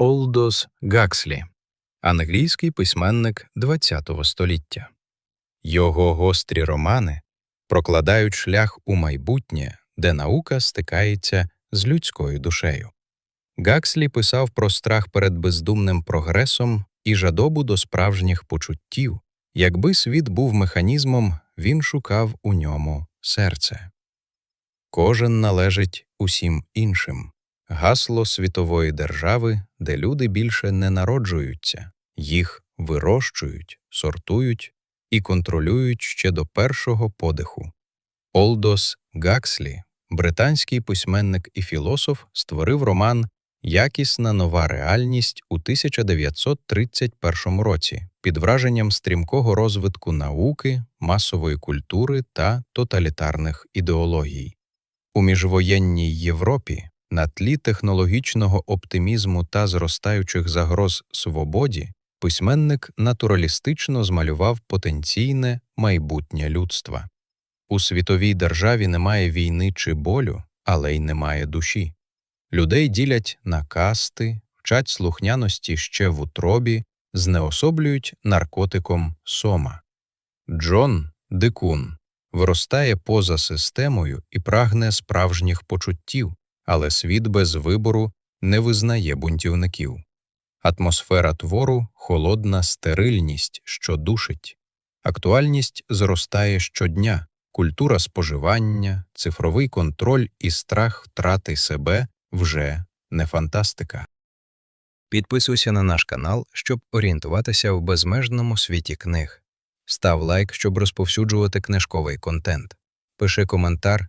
Олдос Гакслі, англійський письменник ХХ століття. Його гострі романи прокладають шлях у майбутнє, де наука стикається з людською душею. Гакслі писав про страх перед бездумним прогресом і жадобу до справжніх почуттів. Якби світ був механізмом, він шукав у ньому серце. Кожен належить усім іншим. Гасло світової держави, де люди більше не народжуються, їх вирощують, сортують і контролюють ще до першого подиху. Олдос Гакслі, британський письменник і філософ, створив роман Якісна нова реальність у 1931 році під враженням стрімкого розвитку науки, масової культури та тоталітарних ідеологій. У міжвоєнній Європі на тлі технологічного оптимізму та зростаючих загроз свободі письменник натуралістично змалював потенційне майбутнє людства. У світовій державі немає війни чи болю, але й немає душі. Людей ділять на касти, вчать слухняності ще в утробі, знеособлюють наркотиком сома. Джон Дикун виростає поза системою і прагне справжніх почуттів, але світ без вибору не визнає бунтівників. Атмосфера твору холодна стерильність, що душить. Актуальність зростає щодня, культура споживання, цифровий контроль і страх втрати себе вже не фантастика. Підписуйся на наш канал, щоб орієнтуватися в безмежному світі книг. Став лайк, щоб розповсюджувати книжковий контент. Пиши коментар,